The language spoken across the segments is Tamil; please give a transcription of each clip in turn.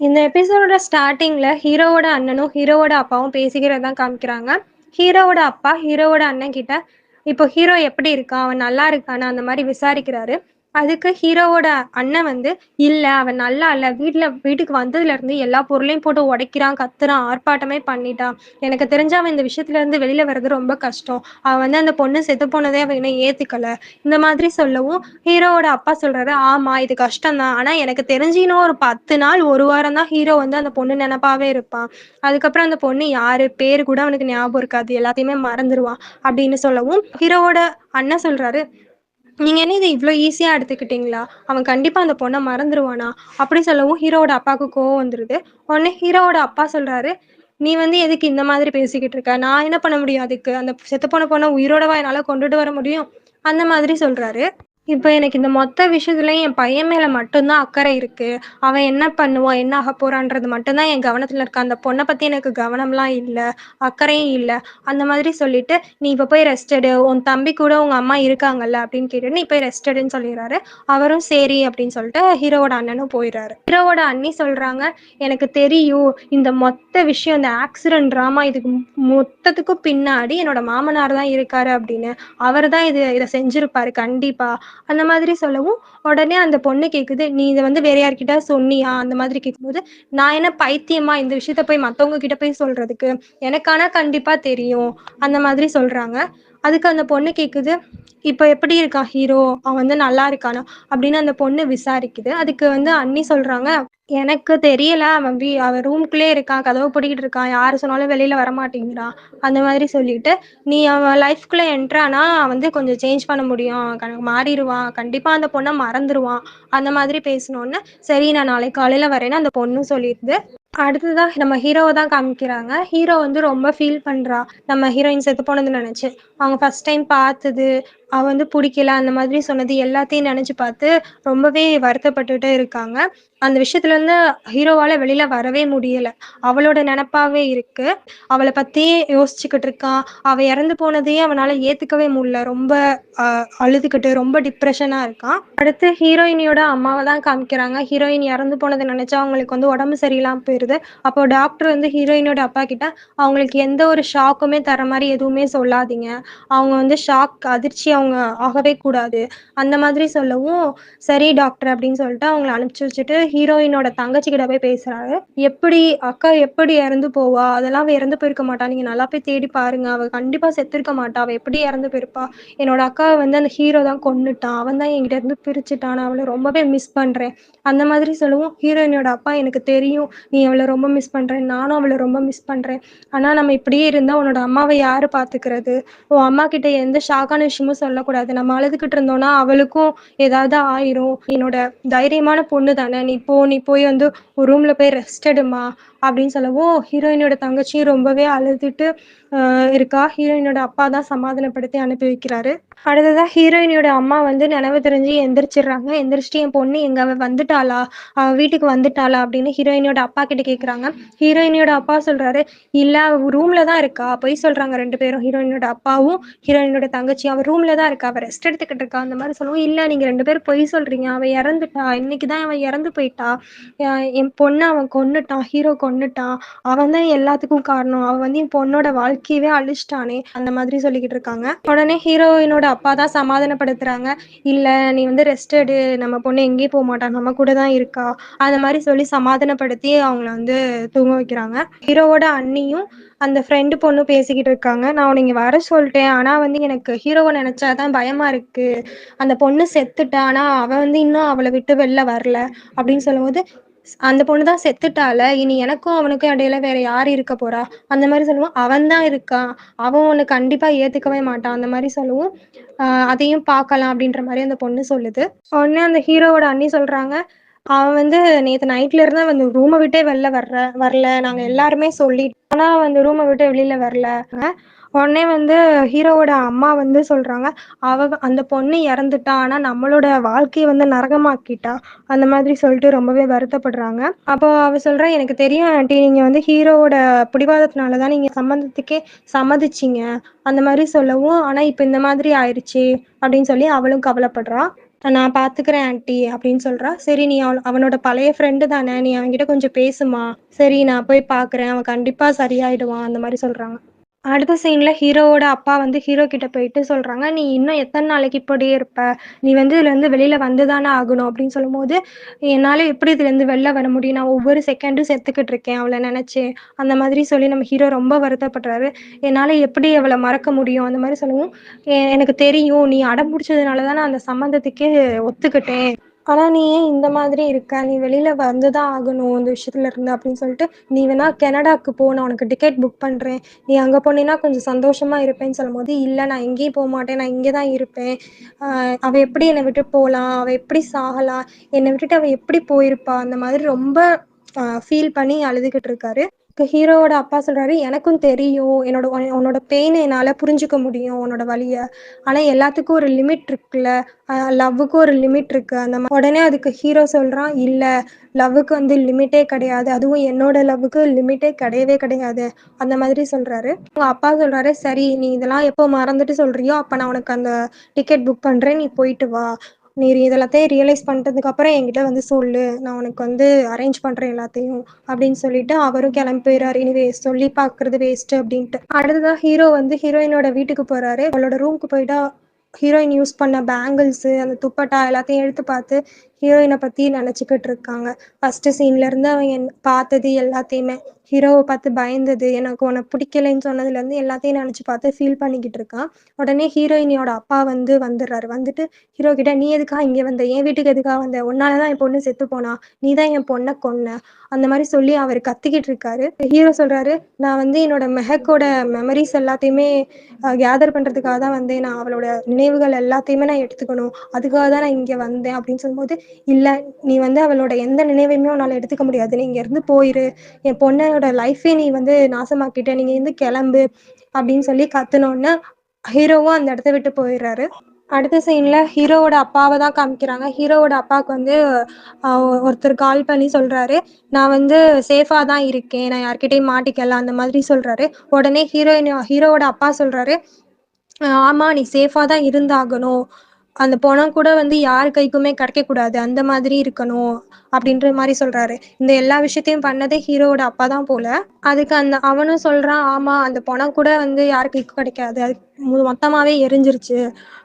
இந்த எபிசோடோட ஸ்டார்டிங்ல ஹீரோவோட அண்ணனும், ஹீரோவோட அப்பாவும் பேசிக்கிறதான் காமிக்கிறாங்க. ஹீரோவோட அப்பா ஹீரோவோட அண்ணன் கிட்ட, இப்போ ஹீரோ எப்படி இருக்கான்? அவன் நல்லா இருக்கானா? அந்த மாதிரி விசாரிக்கிறாரு. அதுக்கு ஹீரோவோட அண்ணன் வந்து, "இல்ல அவன் நல்லா இல்ல. வீட்டுல வீட்டுக்கு வந்ததுல இருந்து எல்லா பொருளையும் போட்டு உடைக்கிறான், கத்துறான், ஆர்ப்பாட்டமே பண்ணிட்டான். எனக்கு தெரிஞ்ச அவன் இந்த விஷயத்துலருந்து வெளியில வர்றது ரொம்ப கஷ்டம். அவன் வந்து அந்த பொண்ணு செத்து போனதே அவன் இன்னும் ஏத்துக்கல." இந்த மாதிரி சொல்லவும், ஹீரோவோட அப்பா சொல்றாரு, "ஆமா இது கஷ்டம் தான். ஆனா எனக்கு தெரிஞ்சு இன்னும் ஒரு 10 நாள், ஒரு வாரம் தான் ஹீரோ வந்து அந்த பொண்ணு நினப்பாவே இருப்பான். அதுக்கப்புறம் அந்த பொண்ணு யாரு? பேரு கூட அவனுக்கு ஞாபகம் இருக்காது. எல்லாத்தையுமே மறந்துருவான்." அப்படின்னு சொல்லவும், ஹீரோவோட அண்ணன் சொல்றாரு, "நீங்க என்ன இதை இவ்வளோ ஈஸியா எடுத்துக்கிட்டீங்களா? அவன் கண்டிப்பா அந்த பொண்ணை மறந்துடுவானா அப்படி சொல்லவும் ஹீரோவோட அப்பாவுக்கு கோவம் வந்துருது. உடனே ஹீரோவோட அப்பா சொல்றாரு, "நீ வந்து எதுக்கு இந்த மாதிரி பேசிக்கிட்டு இருக்க? நான் என்ன பண்ண முடியும் அதுக்கு? அந்த செத்த போன பொண்ணை உயிரோடவா என்னால கொண்டுட்டு வர முடியும்?" அந்த மாதிரி சொல்றாரு. இப்ப எனக்கு இந்த மொத்த விஷயத்துலயும் என் பையன் மேல மட்டும்தான் அக்கறை இருக்கு. அவன் என்ன பண்ணுவான்? என்ன ஆகப் போறான்றது மட்டும்தான் என் கவனத்துல இருக்கு. அந்த பொண்ண பத்தி எனக்கு கவனம்லாம் இல்ல. அக்கறையும் இல்ல. அந்த மாதிரி சொல்லிட்டு, "நீ இப்ப போய் ரெஸ்ட் எடு. உன் தம்பி கூட உங்க அம்மா இருக்காங்கல்ல." அப்படின்னு கேட்டுட்டு, "நீ போய் ரெஸ்ட் எடுன்னு" சொல்லிர்றாரு. அவரும் சரி அப்படின்னு சொல்லிட்டு ஹீரோவோட அண்ணனும் போயிர்றாரு. ஹீரோவோட அண்ணி சொல்றாங்க, "எனக்கு தெரியும். இந்த மொத்த விஷயம் இந்த ஆக்சிடென்ட் ட்ராமா இதுக்கு மொத்தத்துக்கும் பின்னாடி என்னோட மாமனார் தான் இருக்காரு அப்படின்னு. அவர் தான் இது இத செஞ்சிருப்பாரு கண்டிப்பா." அந்த மாதிரி சொல்லவும், உடனே அந்த பொண்ணு கேக்குது, "நீ இதை வந்து வேற யார்கிட்ட சொன்னியா?" அந்த மாதிரி கேட்கும்போது, "நான் என்ன பைத்தியமா? இந்த விஷயத்த போய் மத்தவங்க கிட்ட போய் சொல்றதுக்கு? எனக்கு ஆனா கண்டிப்பா தெரியும்." அந்த மாதிரி சொல்றாங்க. அதுக்கு அந்த பொண்ணு கேக்குது, "இப்ப எப்படி இருக்கான் ஹீரோ? அவன் வந்து நல்லா இருக்கானா?" அப்படின்னு அந்த பொண்ணு விசாரிக்குது. அதுக்கு வந்து அண்ணி சொல்றாங்க, "எனக்கு தெரியல. அவன் வீ அவன் ரூம்குள்ளே இருக்கான். கதவை பிடிக்கிட்டு இருக்கான். யார் சொன்னாலும் வெளியில வரமாட்டேங்கிறான்." அந்த மாதிரி சொல்லிட்டு, "நீ அவன் லைஃப்குள்ள என்ட்ரானா வந்து கொஞ்சம் சேஞ்ச் பண்ண முடியும். க மாறிருவான். கண்டிப்பா அந்த பொண்ணை மறந்துடுவான் அந்த மாதிரி பேசினோன்னு "சரி நான் நாளைக்கு காலையில வரேன்னு" அந்த பொண்ணும் சொல்லிடுது அடுத்ததான் நம்ம ஹீரோவை தான் காமிக்கிறாங்க. ஹீரோ வந்து ரொம்ப ஃபீல் பண்றா. நம்ம ஹீரோயின் செத்து போனதுன்னு நினச்சி அவங்க ஃபர்ஸ்ட் டைம் பார்த்தது அவ வந்து பிடிக்கல அந்த மாதிரி சொன்னது எல்லாத்தையும் நினைச்சு பார்த்து ரொம்பவே வருத்தப்பட்டுட்டு இருக்காங்க. அந்த விஷயத்துலருந்து ஹீரோவால வெளியில வரவே முடியல. அவளோட நினப்பாவே இருக்கு. அவளை பத்தியே யோசிச்சுக்கிட்டு இருக்கான். அவ இறந்து போனதையே அவனால ஏத்துக்கவே முடியல. ரொம்ப அழுதுகிட்டு ரொம்ப டிப்ரெஷனா இருக்கான். அடுத்து ஹீரோயினியோட அம்மாவை தான் காமிக்கிறாங்க. ஹீரோயின் இறந்து போனதை நினைச்சா அவங்களுக்கு வந்து உடம்பு சரியில்லாம போயிருது. அப்போ டாக்டர் வந்து ஹீரோயினோட அப்பா கிட்ட, "அவங்களுக்கு எந்த ஒரு ஷாக்குமே தர மாதிரி எதுவுமே சொல்லாதீங்க. அவங்க வந்து ஷாக் அதிர்ச்சி அவங்க ஆகவே கூடாது." அந்த மாதிரி சொல்லவும், "சரி டாக்டர்" அப்படின்னு சொல்லிட்டு அவங்கள அனுப்பிச்சு வச்சுட்டு ஹீரோயினோட தங்கச்சி கிட்ட போய் பேசுறாரு. "எப்படி அக்கா எப்படி இறந்து போவா? அதெல்லாம் அவ இறந்து போயிருக்க மாட்டா. நீங்க நல்லா போய் தேடி பாருங்க. அவ கண்டிப்பா செத்துருக்க மாட்டா. அவ எப்படி இறந்து போயிருப்பா? என்னோட அக்கா வந்து அந்த ஹீரோ தான் கொன்னுட்டான். அவன் தான் என்கிட்ட இருந்து பிரிச்சுட்டான். நான் ரொம்பவே மிஸ் பண்றேன்." அந்த மாதிரி சொல்லவும், ஹீரோயினோட அப்பா, "எனக்கு தெரியும். நீ அவளை ரொம்ப மிஸ் பண்றேன் நானும் அவளை ரொம்ப மிஸ் பண்றேன். ஆனா நம்ம இப்படியே இருந்தா உன்னோட அம்மாவை யாரு பாத்துக்கிறது? உன் அம்மா கிட்ட எந்த ஷாக்கான விஷயமும் சொல்லக்கூடாது. நம்ம அழுதுகிட்டு இருந்தோம்னா அவளுக்கும் ஏதாவது ஆயிரும். என்னோட தைரியமான பொண்ணு தானே. நீ போ. நீ போய் வந்து ஒரு ரூம்ல போய் ரெஸ்ட் எடுமா அப்படின்னு சொல்லவும், ஹீரோயினோட தங்கச்சியும் ரொம்பவே அழுதுட்டு இருக்கா. ஹீரோயினோட அப்பா தான் சமாதானப்படுத்தி அனுப்பி வைக்கிறாரு. அடுத்ததா ஹீரோயினோட அம்மா வந்து நினைவு தெரிஞ்சு எந்திரிச்சிடுறாங்க. எந்திரிச்சிட்டு "என் பொண்ணு எங்க? அவ வந்துட்டாளா? அவ வீட்டுக்கு வந்துட்டாளா?" அப்படின்னு ஹீரோயினோட அப்பா கிட்ட கேட்குறாங்க. ஹீரோயினோட அப்பா சொல்றாரு, "இல்ல அவ ரூம்ல தான் இருக்கா." பொய் சொல்றாங்க ரெண்டு பேரும். ஹீரோயினோட அப்பாவும், ஹீரோயினோட தங்கச்சியும். "அவ ரூம்ல தான் இருக்கா. அவ ரெஸ்ட் எடுத்துக்கிட்டு இருக்கா." அந்த மாதிரி சொல்லுவோம் "இல்ல நீங்க ரெண்டு பேரும் பொய் சொல்றீங்க. அவ இறந்துட்டா. இன்னைக்கு தான் அவன் இறந்து போயிட்டா. என் பொண்ண அவன் கொன்னுட்டான். ஹீரோ கொன்னுட்டான். அவன் தான் எல்லாத்துக்கும் காரணம். அவன் வந்து என் பொண்ணோட வாழ்க்கையவே அழிச்சிட்டானே." அந்த மாதிரி சொல்லிக்கிட்டு இருக்காங்க. உடனே ஹீரோயினோட அப்பா தான் சமாதானப்படுத்துறாங்க. "இல்ல நீ வந்து ரெஸ்ட் எடு. நம்ம பொண்ணு எங்கேயும் போமாட்டா. நம்ம கூட தான் இருக்கா." அந்த மாதிரி சொல்லி சமாதானப்படுத்தி அவங்கள வந்து தூங்க வைக்கிறாங்க. ஹீரோவோட அண்ணியும் அந்த ஃப்ரெண்டு பொண்ணும் பேசிக்கிட்டு இருக்காங்க. "நான் உன்னை இங்கே வர சொல்லிட்டேன் ஆனால் வந்து எனக்கு ஹீரோவை நினச்சாதான் பயமாக பயமா இருக்கு. அந்த பொண்ணு செத்துட்டா. ஆனால் அவள் வந்து இன்னும் அவளை விட்டு வெளில வரல." அப்படின்னு சொல்லும்போது, "அந்த பொண்ணு தான் செத்துட்டால. இனி எனக்கும் அவனுக்கும் இடையில வேற யார் இருக்க போறா?" அந்த மாதிரி சொல்லுவோம் "அவன் தான் இருக்கான். அவன் உன்ன கண்டிப்பா ஏத்துக்கவே மாட்டான்." அந்த மாதிரி சொல்லவும், அதையும் பார்க்கலாம்." அப்படின்ற மாதிரி அந்த பொண்ணு சொல்லுது. உடனே அந்த ஹீரோவோட அண்ணி சொல்றாங்க, "அவன் வந்து நேத்து நைட்ல இருந்து அவன் அந்த ரூம விட்டே வெளில வர்ற வரல. நாங்க எல்லாருமே சொல்லிட்டோம். ஆனா அவன் அந்த ரூம விட்டு வெளில வரல." உடனே வந்து ஹீரோவோட அம்மா வந்து சொல்றாங்க, "அவ அந்த பொண்ணு இறந்துட்டா. ஆனா நம்மளோட வாழ்க்கைய வந்து நரகமாக்கிட்டா." அந்த மாதிரி சொல்லிட்டு ரொம்பவே வருத்தப்படுறாங்க. அப்போ அவ சொல்றா, "எனக்கு தெரியும் ஆன்ட்டி. நீங்க வந்து ஹீரோவோட பிடிவாதத்தினால தான் நீங்க சம்மந்தத்துக்கே சம்மதிச்சீங்க." அந்த மாதிரி சொல்லவும், "ஆனா இப்ப இந்த மாதிரி ஆயிருச்சே." அப்படின்னு சொல்லி அவளும் கவலைப்படுறா. நான் பாத்துக்கிறேன் ஆன்ட்டி அப்படின்னு சொல்றா. சரி நீ அவ அவனோட பழைய ஃப்ரெண்டு தானே! நீ அவன்கிட்ட கொஞ்சம் பேசுமா. சரி நான் போய் பார்க்குறேன். அவன் கண்டிப்பா சரியாயிடுவான். அந்த மாதிரி சொல்றாங்க. அடுத்த சீன்ல ஹீரோவோட அப்பா வந்து ஹீரோ கிட்ட போயிட்டு சொல்றாங்க, "நீ இன்னும் எத்தனை நாளைக்கு இப்படியே இருப்ப? நீ வந்து இதுலேருந்து இருந்து வந்து தானே ஆகணும்." அப்படின்னு சொல்லும்போது, "என்னால எப்படி இதுலேருந்து வெளில வர முடியும்? நான் ஒவ்வொரு செகண்டும் செத்துக்கிட்டு இருக்கேன் அவளை நினைச்சு அந்த மாதிரி சொல்லி நம்ம ஹீரோ ரொம்ப வருத்தப்படுறாரு. "என்னால எப்படி அவளை மறக்க முடியும்?" அந்த மாதிரி சொல்லவும், எனக்கு தெரியும். நீ அடம் புடிச்சதுனால தான் நான் அந்த சம்மந்தத்துக்கே ஒத்துக்கிட்டேன். ஆனா நீ ஏன் இந்த மாதிரி இருக்க? நீ வெளியில் வந்து தான் ஆகணும் இந்த விஷயத்துல இருந்து." அப்படின்னு சொல்லிட்டு, "நீ வேணா கனடாக்கு போ. நான் உனக்கு டிக்கெட் புக் பண்றேன். நீ அங்க போனீன்னா கொஞ்சம் சந்தோஷமா இருப்பேன்னு" சொல்லும்போது, "இல்ல நான் எங்கேயும் போமாட்டேன். நான் இங்கே தான் இருப்பேன். அவள் அவ எப்படி என்னை விட்டு போகலாம் அவ எப்படி சாகலாம்? என்னை விட்டுட்டு அவ எப்படி போயிருப்பா?" அந்த மாதிரி ரொம்ப ஃபீல் பண்ணி அழுதுகிட்டு இருக்காரு. ஹீரோவோட அப்பா சொல்றாரு, "எனக்கும் தெரியும். என்னோட உன்னோட பெயினை என்னால புரிஞ்சுக்க முடியும். உன்னோட வழியை ஆனா எல்லாத்துக்கும் ஒரு லிமிட் இருக்குல்ல. லவ்வுக்கும் ஒரு லிமிட் இருக்கு." அந்த உடனே அதுக்கு ஹீரோ சொல்றான், "இல்ல லவ்வுக்கு வந்து லிமிட்டே கிடையாது. அதுவும் என்னோட லவ்வுக்கு லிமிட்டே கிடையவே கிடையாது." அந்த மாதிரி சொல்றாரு. உங்க அப்பா சொல்றாரு, "சரி நீ இதெல்லாம் எப்போ மறந்துட்டு சொல்றியோ, அப்ப நான் உனக்கு அந்த டிக்கெட் புக் பண்றேன். நீ போயிட்டு வா. நீ இதெல்லாத்தையும் ரியலைஸ் பண்ணிட்டதுக்கு அப்புறம் என்கிட்ட வந்து சொல்லு. நான் உனக்கு வந்து அரேஞ்ச் பண்றேன் எல்லாத்தையும்." அப்படின்னு சொல்லிட்டு அவரும் கிளம்பி போயிறாரு. இனி வேஸ்ட் சொல்லி பார்க்கறது வேஸ்ட்டு அப்படின்ட்டு. அடுத்ததான் ஹீரோ வந்து ஹீரோயினோட வீட்டுக்கு போறாரு. அவளோட ரூமுக்கு போயிட்டா ஹீரோயின் யூஸ் பண்ண பேங்கிள்ஸு, அந்த துப்பட்டா எல்லாத்தையும் எடுத்து பார்த்து ஹீரோயினை பத்தி நினச்சிக்கிட்டு இருக்காங்க. ஃபர்ஸ்ட்டு சீன்லேருந்து அவன் என் பார்த்தது எல்லாத்தையுமே. ஹீரோவை பார்த்து பயந்தது, எனக்கு உன்ன பிடிக்கலைன்னு சொன்னதுலேருந்து எல்லாத்தையும் நினச்சி பார்த்து ஃபீல் பண்ணிக்கிட்டு இருக்கான். உடனே ஹீரோயினியோட அப்பா வந்து வந்துடுறாரு வந்துட்டு ஹீரோ கிட்ட, "நீ எதுக்காக இங்க வந்த? என் வீட்டுக்கு எதுக்காக வந்த? உன்னால தான் என் பொண்ணு செத்து போனா. நீ தான் என் பொண்ணை கொன்ன." அந்த மாதிரி சொல்லி அவர் கத்திக்கிட்டு இருக்காரு. ஹீரோ சொல்றாரு, "நான் வந்து என்னோட மெஹக்கோட மெமரிஸ் எல்லாத்தையுமே கேதர் பண்றதுக்காக தான் வந்தேன். நான் அவளோட நினைவுகள் எல்லாத்தையுமே நான் எடுத்துக்கணும். அதுக்காக தான் நான் இங்க வந்தேன்." அப்படின்னு சொல்லும்போது, "இல்ல நீ வந்து அவளோட எந்த நினைவையுமே உன்னால் எடுத்துக்க முடியாது. நீ இங்கேருந்து போயிரு. என் பொண்ணோட லைஃபே நீ வந்து நாசமாக்கிட்ட. நீங்கள் இருந்து கிளம்பு அப்படின்னு சொல்லி கத்துனோடனே ஹீரோவும் அந்த இடத்த விட்டு போயிடுறாரு அடுத்த சீன்ல ஹீரோவோட அப்பாவை தான் காமிக்கிறாங்க. ஹீரோவோட அப்பாவுக்கு வந்து ஒருத்தர் கால் பண்ணி சொல்றாரு, "நான் வந்து சேஃபா தான் இருக்கேன். நான் யார்கிட்டயும் மாட்டிக்கல." அந்த மாதிரி சொல்றாரு. உடனே ஹீரோயின் ஹீரோவோட அப்பா சொல்றாரு, ஆமா நீ சேஃபா தான் இருந்தாகணும். அந்த பணம் கூட வந்து யார் கைக்குமே கிடைக்க கூடாது அந்த மாதிரி இருக்கணும்." அப்படின்ற மாதிரி சொல்றாரு. இந்த எல்லா விஷயத்தையும் பண்ணதே ஹீரோவோட அப்பா தான் போல. அதுக்கு அந்த அவனும் சொல்றான், "ஆமா அந்த பணம் கூட வந்து யாருக்கு கிடைக்காது. அது மொத்தமாவே எரிஞ்சிருச்சு."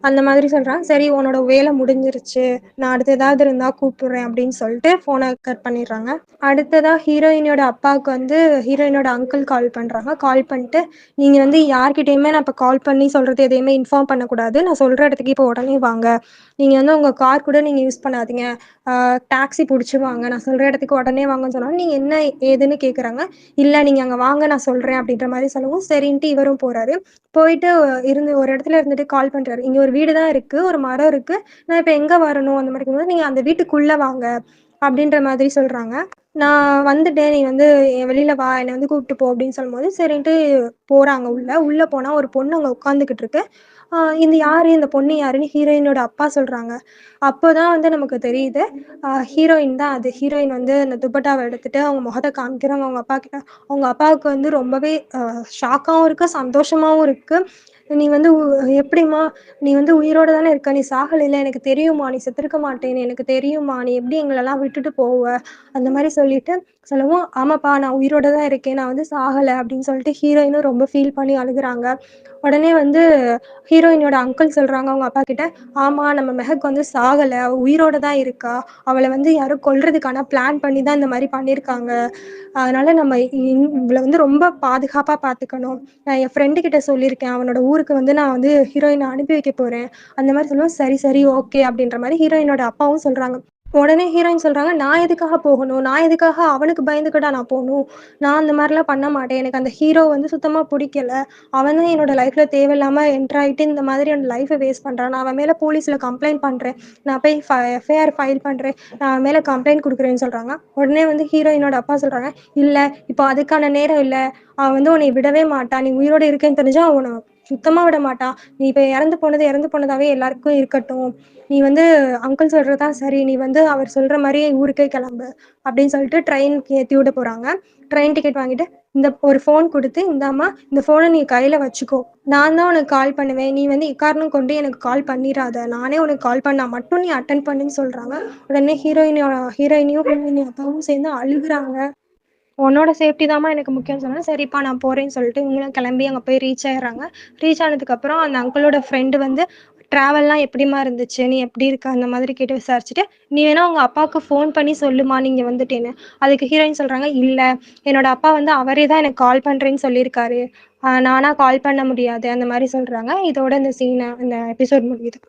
அந்த மாதிரி சொல்றான். "சரி உன்னோட வேலை முடிஞ்சிருச்சு. நான் அடுத்து ஏதாவது இருந்தா கூப்பிடுறேன்." அப்படின்னு சொல்லிட்டு போனை கட் பண்ணிடுறாங்க. அடுத்ததா ஹீரோயினோட அப்பாவுக்கு வந்து ஹீரோயினோட அங்கிள் கால் பண்றாங்க. கால் பண்ணிட்டு, "நீங்க வந்து யார்கிட்டயுமே நான் இப்ப கால் பண்ணி சொல்றது எதையுமே இன்ஃபார்ம் பண்ணக்கூடாது. நான் சொல்ற இடத்துக்கு இப்போ உடனே வாங்க. நீங்க வந்து உங்க கார் கூட நீங்க யூஸ் பண்ணாதீங்க. டாக்ஸி பிடிச்சி வாங்க. நான் சொல்ற இடத்துக்கு உடனே வாங்கன்னு" சொன்னோனே, "நீங்க என்ன ஏதுன்னு கேட்குறாங்க." "இல்ல நீங்க அங்க வாங்க நான் சொல்றேன்." அப்படின்ற மாதிரி சொல்லவும், சரின்ட்டு இவரும் போறாரு. போயிட்டு இருந்து ஒரு இடத்துல இருந்துட்டு கால் பண்றாரு. "இங்க ஒரு வீடு தான் இருக்கு. ஒரு மரம் இருக்கு. நான் இப்ப எங்க வரணும்?" அந்த மாதிரி "நீங்க அந்த வீட்டுக்குள்ள வாங்க." அப்படின்ற மாதிரி சொல்றாங்க. "நான் வந்துட்டேன். நீ வந்து என் வா. என்ன வந்து கூப்பிட்டு போ." அப்படின்னு சொல்லும்போது, சரின்ட்டு போறாங்க உள்ள. உள்ள போனா ஒரு பொண்ணு அங்க உட்காந்துக்கிட்டு இருக்கு. இந்த இது யாரு? இந்த பொண்ணு யாருன்னு?" ஹீரோயினோட அப்பா சொல்றாங்க. அப்போதான் வந்து நமக்கு தெரியுது, ஹீரோயின் தான் அது. ஹீரோயின் வந்து அந்த துப்பட்டாவை எடுத்துட்டு அவங்க முகத்தை காமிக்கிறவங்க அவங்க அப்பா கிட்ட அவங்க அப்பாவுக்கு வந்து ரொம்பவே ஷாக்காகவும் ஷாக்காவும் இருக்கு, சந்தோஷமாவும் இருக்கு. "நீ வந்து உ எப்படிம்மா? நீ வந்து உயிரோட தானே இருக்க. நீ சாகலையில எனக்கு தெரியுமா நீ செத்துருக்க மாட்டேன்னு எனக்கு தெரியுமா நீ எப்படி எங்களெல்லாம் விட்டுட்டு போவ?" அந்த மாதிரி சொல்லிட்டு சொல்லவும், "ஆமாப்பா நான் உயிரோட தான் இருக்கேன். நான் வந்து சாகலை அப்படின்னு சொல்லிட்டு ஹீரோயினும் ரொம்ப ஃபீல் பண்ணி அழுகுறாங்க. உடனே வந்து ஹீரோயினோட அங்கிள் சொல்றாங்க அவங்க அப்பா கிட்ட "ஆமா நம்ம மெஹக் வந்து சாகலை அவ உயிரோட தான் இருக்கா. அவளை வந்து யாரும் கொல்றதுக்கான பிளான் பண்ணி தான் இந்த மாதிரி பண்ணியிருக்காங்க. அதனால நம்ம இன் வந்து ரொம்ப பாதுகாப்பா பார்த்துக்கணும். நான் என் ஃப்ரெண்டு கிட்ட சொல்லியிருக்கேன். அவனோட ஊருக்கு வந்து நான் வந்து ஹீரோயினை அனுப்பி வைக்க போறேன்." அந்த மாதிரி சொல்லுவோம் "சரி, சரி, ஓகே." அப்படின்ற மாதிரி ஹீரோயினோட அப்பாவும் சொல்றாங்க. உடனே ஹீரோயின் சொல்றாங்க, "நான் எதுக்காக போகணும்? நான் எதுக்காக அவனுக்கு பயந்துக்கிட்டா நான் போகணும் நான் அந்த மாதிரிலாம் பண்ண மாட்டேன். எனக்கு அந்த ஹீரோ வந்து சுத்தமா பிடிக்கல அவன் தான் என்னோட லைஃப்ல தேவையில்லாம என்டர் ஆயிட்டு இந்த மாதிரி என்னோட லைஃப வேஸ்ட் பண்றான். நான் அவன் மேல போலீஸ்ல கம்ப்ளைண்ட் பண்றேன். நான் போய் எஃப்ஐஆர் ஃபைல் பண்றேன். நான் மேலே மேல கம்ப்ளைண்ட் கொடுக்குறேன்னு சொல்றாங்க. உடனே வந்து ஹீரோயினோட அப்பா சொல்றாங்க, "இல்ல இப்போ அதுக்கான நேரம் இல்ல. அவன் வந்து உன்னை விடவே மாட்டான். நீ உயிரோட இருக்கேன்னு தெரிஞ்சா அவனை சுத்தமா விட மாட்டா. "நீ இப்ப இறந்து போனது இறந்து போனதாவே எல்லாருக்கும் இருக்கட்டும். நீ வந்து அங்கிள் சொல்றதுதான் சரி. நீ வந்து அவர் சொல்ற மாதிரி ஊருக்கே கிளம்பு." அப்படின்னு சொல்லிட்டு ட்ரெயினுக்கு ஏத்தி விட போறாங்க. ட்ரெயின் டிக்கெட் வாங்கிட்டு, இந்த ஒரு ஃபோன் கொடுத்து "இந்தாம்மா இந்த ஃபோனை நீ கையில வச்சுக்கோ. நான் தான் உனக்கு கால் பண்ணுவேன். நீ வந்து எக்காரணம் கொண்டு எனக்கு கால் பண்ணிடாத நானே உனக்கு கால் பண்ணா மட்டும் நீ அட்டன் பண்ணுன்னு" சொல்றாங்க. உடனே ஹீரோயினோட ஹீரோயினியும், ஹீரோயினி அப்பாவும் சேர்ந்து அழுகுறாங்க. "உன்னோட சேஃப்டி தாம்மா எனக்கு முக்கியம்னு" சொன்னேன் "சரிப்பா நான் போறேன்னு" சொல்லிட்டு இவங்களும் கிளம்பி அங்க போய் ரீச் ஆயிடுறாங்க. ரீச் ஆனதுக்கப்புறம் அந்த அங்கிளோட ஃப்ரெண்டு வந்து, "ட்ராவல்லாம் எப்படிம்மா இருந்துச்சு? நீ எப்படி இருக்க?" அந்த மாதிரி கேட்டு விசாரிச்சுட்டு, "நீ வேணா உங்க அப்பாவுக்கு ஃபோன் பண்ணி சொல்லுமா நீங்க வந்துட்டேன்னு." அதுக்கு ஹீரோயின் சொல்றாங்க, "இல்ல, என்னோட அப்பா வந்து அவரே தான் எனக்கு கால் பண்றேன்னு சொல்லியிருக்காரு. நானா கால் பண்ண முடியாது." அந்த மாதிரி சொல்றாங்க. இதோட இந்த சீனை இந்த எபிசோட் முடியுது.